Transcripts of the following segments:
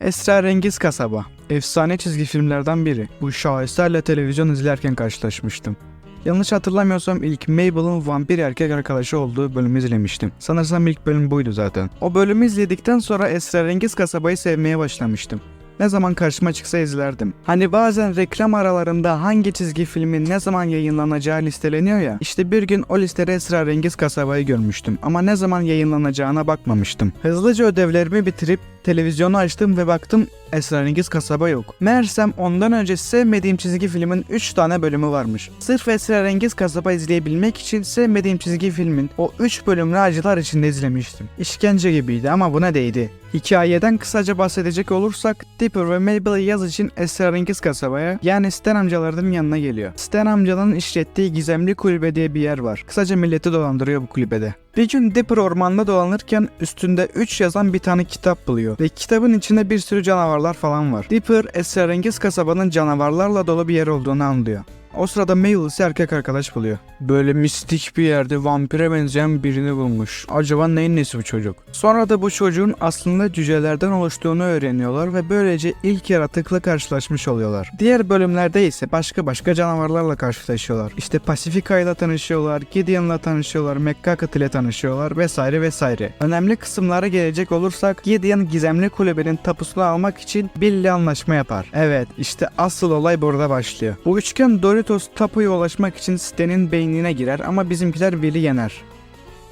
Esrarengiz Kasaba. Efsane çizgi filmlerden biri. Bu şaheserle televizyon izlerken karşılaşmıştım. Yanlış hatırlamıyorsam ilk Mabel'ın vampir erkek arkadaşı olduğu bölümü izlemiştim. Sanırsam ilk bölüm buydu zaten. O bölümü izledikten sonra Esrarengiz Kasaba'yı sevmeye başlamıştım. Ne zaman karşıma çıksa izlerdim. Hani bazen reklam aralarında hangi çizgi filmin ne zaman yayınlanacağı listeleniyor ya. İşte bir gün o listede Esrarengiz Kasaba'yı görmüştüm ama ne zaman yayınlanacağına bakmamıştım. Hızlıca ödevlerimi bitirip televizyonu açtım ve baktım Esrarengiz Kasaba yok. Meğersem ondan önce sevmediğim çizgi filmin 3 tane bölümü varmış. Sırf Esrarengiz Kasaba izleyebilmek için sevmediğim çizgi filmin o 3 bölümünü acılar içinde izlemiştim. İşkence gibiydi ama buna değdi. Hikayeden kısaca bahsedecek olursak Dipper ve Mabel yaz için Esrarengiz kasabaya yani Stan amcalarının yanına geliyor. Stan amcanın işlettiği gizemli kulübe diye bir yer var. Kısaca milleti dolandırıyor bu kulübede. Bir gün Dipper ormanda dolanırken üstünde 3 yazan bir tane kitap buluyor ve kitabın içinde bir sürü canavarlar falan var. Dipper esrarengiz kasabanın canavarlarla dolu bir yer olduğunu anlıyor. O sırada Mabel ise erkek arkadaş buluyor. Böyle mistik bir yerde vampire benzeyen birini bulmuş. Acaba neyin nesi bu çocuk? Sonra da bu çocuğun aslında cücelerden oluştuğunu öğreniyorlar ve böylece ilk yaratıkla karşılaşmış oluyorlar. Diğer bölümlerde ise başka başka canavarlarla karşılaşıyorlar. İşte Pacifica ile tanışıyorlar, Gideon'la tanışıyorlar, McCacket ile tanışıyorlar vesaire vesaire. Önemli kısımlara gelecek olursak Gideon gizemli kulübenin tapusunu almak için Bill ile anlaşma yapar. Evet işte asıl olay burada başlıyor. Bu üçgen Doritos tapuya ulaşmak için Stan'in beynine girer ama bizimkiler Will'i yener.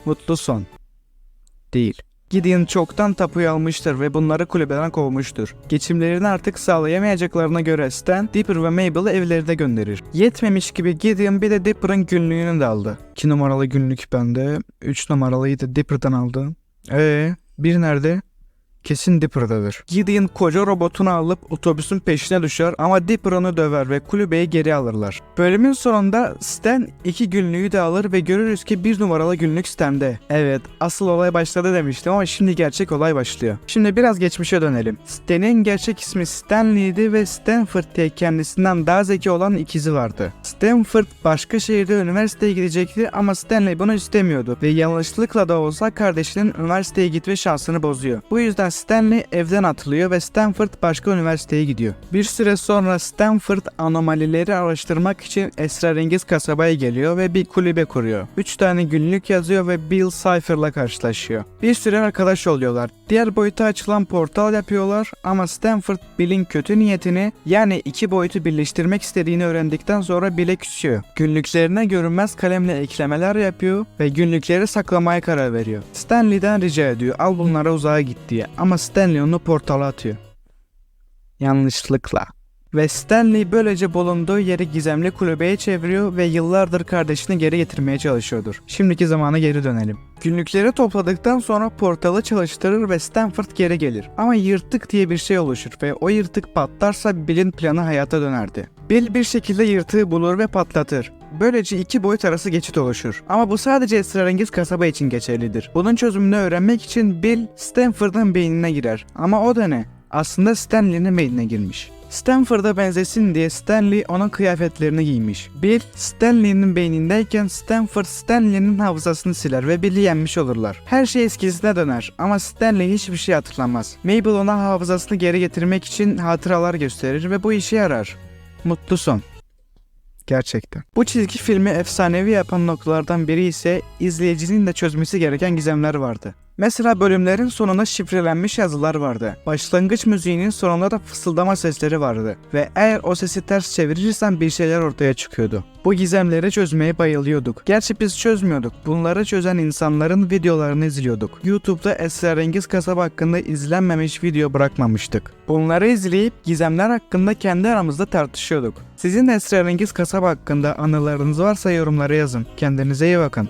Mutlu son. Değil. Gideon çoktan tapuyu almıştır ve bunları kulübeden kovmuştur. Geçimlerini artık sağlayamayacaklarına göre Stan, Dipper ve Mabel'ı evlerine gönderir. Yetmemiş gibi Gideon bir de Dipper'ın günlüğünü de aldı. 2 numaralı günlük bende, 3 numaralıyı da Dipper'dan aldı. Ee, bir nerede? Kesin Dipper'dadır. Gideon koca robotunu alıp otobüsün peşine düşer ama Dipper onu döver ve kulübeyi geri alırlar. Bölümün sonunda Stan iki günlüğü de alır ve görürüz ki bir numaralı günlük Stan'de. Evet asıl olay başladı demiştim ama şimdi gerçek olay başlıyor. Şimdi biraz geçmişe dönelim. Stan'in gerçek ismi Stanley'di ve Stanford diye kendisinden daha zeki olan ikizi vardı. Stanford başka şehirde üniversiteye gidecekti ama Stanley bunu istemiyordu ve yanlışlıkla da olsa kardeşinin üniversiteye gitme şansını bozuyor. Bu yüzden Stanley evden atılıyor ve Stanford başka üniversiteye gidiyor. Bir süre sonra Stanford anomalileri araştırmak için esrarengiz kasabaya geliyor ve bir kulübe kuruyor. 3 tane günlük yazıyor ve Bill Cipher'la karşılaşıyor. Bir süre arkadaş oluyorlar. Diğer boyuta açılan portal yapıyorlar ama Stanford Bill'in kötü niyetini yani iki boyutu birleştirmek istediğini öğrendikten sonra Bill'e küsüyor. Günlüklerine görünmez kalemle eklemeler yapıyor ve günlükleri saklamaya karar veriyor. Stanley'den rica ediyor al bunlara uzağa git diye ama Stanley onu portala atıyor. Yanlışlıkla. Ve Stanley böylece bulunduğu yeri gizemli kulübeye çeviriyor ve yıllardır kardeşini geri getirmeye çalışıyordur. Şimdiki zamana geri dönelim. Günlükleri topladıktan sonra portalı çalıştırır ve Stanford geri gelir. Ama yırtık diye bir şey oluşur ve o yırtık patlarsa Bill'in planı hayata dönerdi. Bill bir şekilde yırtığı bulur ve patlatır. Böylece iki boyut arası geçit oluşur. Ama bu sadece esrarengiz kasaba için geçerlidir. Bunun çözümünü öğrenmek için Bill Stanford'ın beynine girer. Ama o da ne? Aslında Stanley'nin beynine girmiş. Stanford'a benzesin diye Stanley onun kıyafetlerini giymiş. Bill, Stanley'nin beynindeyken Stanford Stanley'nin hafızasını siler ve Bill'i yenmiş olurlar. Her şey eskisine döner ama Stanley hiçbir şey hatırlamaz. Mabel ona hafızasını geri getirmek için hatıralar gösterir ve bu işe yarar. Mutlu son. Gerçekten. Bu çizgi filmi efsanevi yapan noktalardan biri ise izleyicinin de çözmesi gereken gizemler vardı. Mesela bölümlerin sonunda şifrelenmiş yazılar vardı. Başlangıç müziğinin sonunda da fısıldama sesleri vardı. Ve eğer o sesi ters çevirirsen bir şeyler ortaya çıkıyordu. Bu gizemleri çözmeye bayılıyorduk. Gerçi biz çözmüyorduk. Bunları çözen insanların videolarını izliyorduk. YouTube'da esrarengiz kasaba hakkında izlenmemiş video bırakmamıştık. Bunları izleyip gizemler hakkında kendi aramızda tartışıyorduk. Sizin esrarengiz kasaba hakkında anılarınız varsa yorumlara yazın. Kendinize iyi bakın.